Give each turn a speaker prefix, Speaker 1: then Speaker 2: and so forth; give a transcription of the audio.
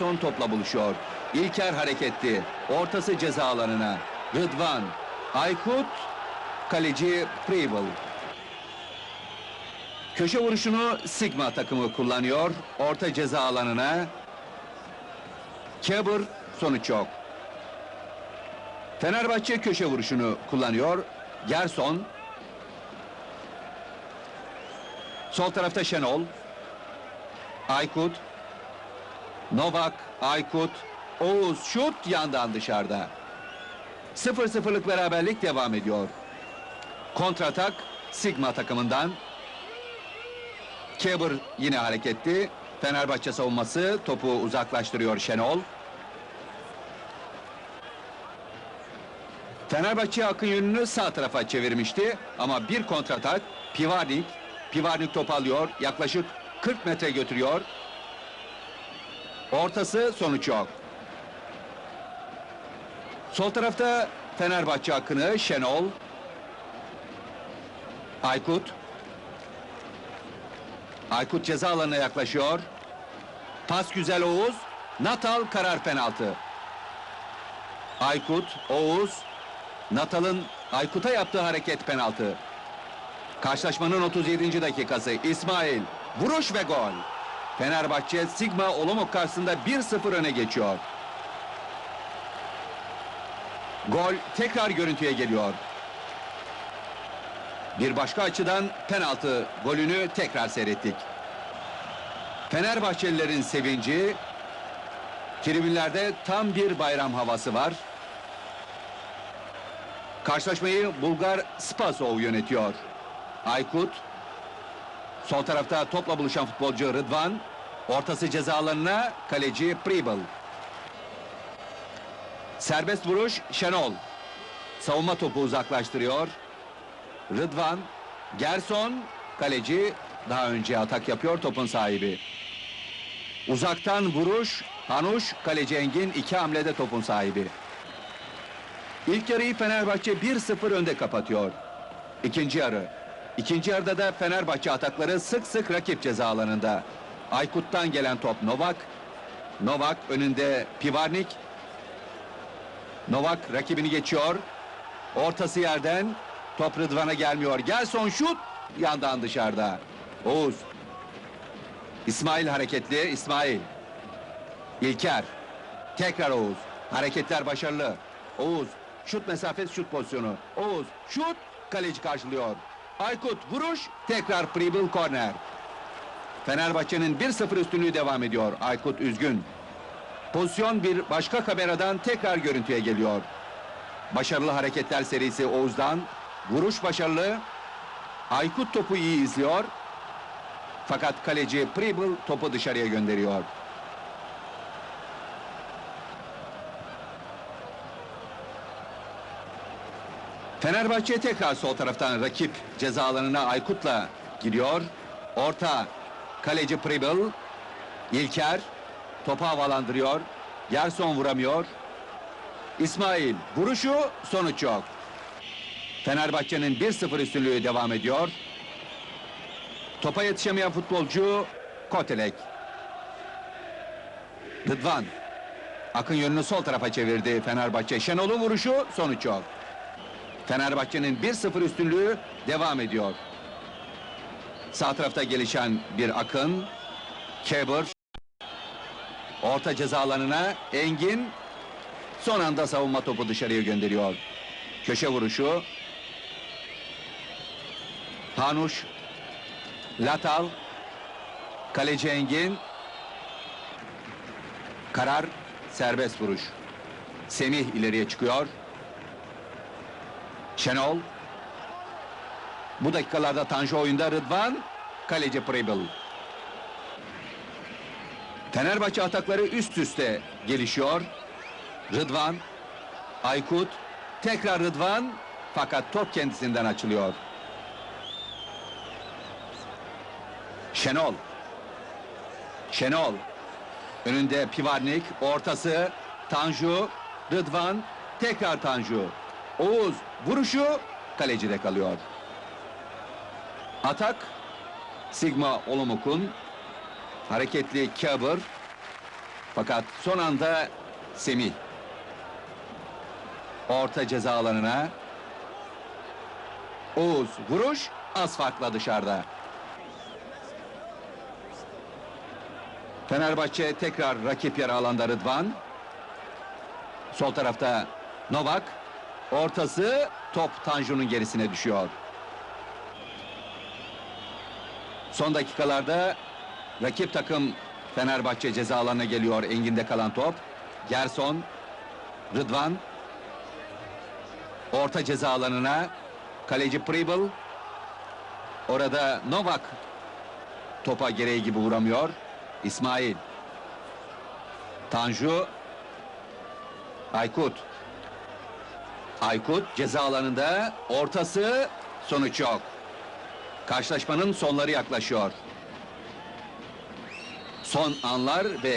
Speaker 1: Gerson topla buluşuyor. İlker hareketli. Ortası ceza alanına. Rıdvan. Aykut. Kaleci Preble. Köşe vuruşunu Sigma takımı kullanıyor. Orta ceza alanına. Kebir sonuç yok. Fenerbahçe köşe vuruşunu kullanıyor. Gerson. Sol tarafta Şenol. Aykut. Novak, Aykut, Oğuz şut yandan dışarıda. 0-0'lık beraberlik devam ediyor. Kontratak Sigma takımından. Kebir yine hareketli. Fenerbahçe savunması topu uzaklaştırıyor Şenol. Fenerbahçe akın yönünü sağ tarafa çevirmişti ama bir kontratak Pivarnik, Pivarnik top alıyor, yaklaşık 40 metre götürüyor. Ortası sonuç yok. Sol tarafta Fenerbahçe akını Şenol, Aykut. Aykut ceza alanına yaklaşıyor. Pas güzel Oğuz. Natal karar penaltı. Aykut, Oğuz, Natal'ın Aykut'a yaptığı hareket penaltı. Karşılaşmanın 37. dakikası İsmail vuruş ve gol. Fenerbahçe Sigma Olomouc karşısında 1-0 öne geçiyor. Gol tekrar görüntüye geliyor. Bir başka açıdan penaltı golünü tekrar seyrettik. Fenerbahçelilerin sevinci tribünlerde tam bir bayram havası var. Karşılaşmayı Bulgar Spasov yönetiyor. Aykut. Sol tarafta topla buluşan futbolcu Rıdvan. Ortası ceza alanına kaleci Pribel. Serbest vuruş Şenol. Savunma topu uzaklaştırıyor. Rıdvan. Gerson. Kaleci daha önce atak yapıyor topun sahibi. Uzaktan vuruş. Hanuş. Kaleci Engin iki hamlede topun sahibi. İlk yarıyı Fenerbahçe 1-0 önde kapatıyor. İkinci yarı. İkinci yarıda da Fenerbahçe atakları sık sık rakip ceza alanında. Aykut'tan gelen top Novak. Novak önünde Pivarnik. Novak rakibini geçiyor. Ortası yerden top Rıdvan'a gelmiyor. Gelson şut yandan dışarıda. Oğuz. İsmail hareketli. İsmail. İlker. Tekrar Oğuz. Hareketler başarılı. Oğuz. Şut mesafesi şut pozisyonu. Oğuz. Şut. Kaleci karşılıyor. Aykut vuruş. Tekrar Pribble korner. Fenerbahçe'nin 1-0 üstünlüğü devam ediyor. Aykut üzgün. Pozisyon bir başka kameradan tekrar görüntüye geliyor. Başarılı hareketler serisi Oğuz'dan. Vuruş başarılı. Aykut topu iyi izliyor. Fakat kaleci Pribble topu dışarıya gönderiyor. Fenerbahçe tekrar sol taraftan rakip ceza alanına Aykut'la giriyor. Orta kaleci Pribble. İlker topu havalandırıyor. Gerson vuramıyor. İsmail vuruşu sonuç yok. Fenerbahçe'nin 1-0 üstünlüğü devam ediyor. Topa yetişemeyen futbolcu Kotelek. Rıdvan. Akın yönünü sol tarafa çevirdi Fenerbahçe. Şenol'un vuruşu sonuç yok. Fenerbahçe'nin 1-0 üstünlüğü devam ediyor. Sağ tarafta gelişen bir akın. Kebir. Orta ceza alanına Engin. Son anda savunma topu dışarıya gönderiyor. Köşe vuruşu. Hanuş. Latal. Kaleci Engin. Karar serbest vuruş. Semih ileriye çıkıyor. Şenol. Bu dakikalarda Tanju oyunda Rıdvan. Kaleci Pribble. Fenerbahçe atakları üst üste gelişiyor. Rıdvan. Aykut. Tekrar Rıdvan. Fakat top kendisinden açılıyor. Şenol. Şenol. Önünde Pivarnik. Ortası Tanju. Rıdvan. Tekrar Tanju. Oğuz vuruşu kalecide kalıyor. Atak Sigma Olomouc'un hareketli Kebir Fakat son anda Semih. Orta ceza alanına. Oğuz vuruş az farkla dışarıda. Fenerbahçe tekrar rakip yarı alanda Rıdvan. Sol tarafta Novak. Ortası top Tanju'nun gerisine düşüyor. Son dakikalarda rakip takım Fenerbahçe ceza alanına geliyor. Engin'de kalan top. Gerson, Rıdvan. Orta ceza alanına kaleci Pribble. Orada Novak topa gereği gibi vuramıyor. İsmail. Tanju. Aykut. Aykut ceza alanında ortası sonuç yok. Karşılaşmanın sonları yaklaşıyor. Son anlar ve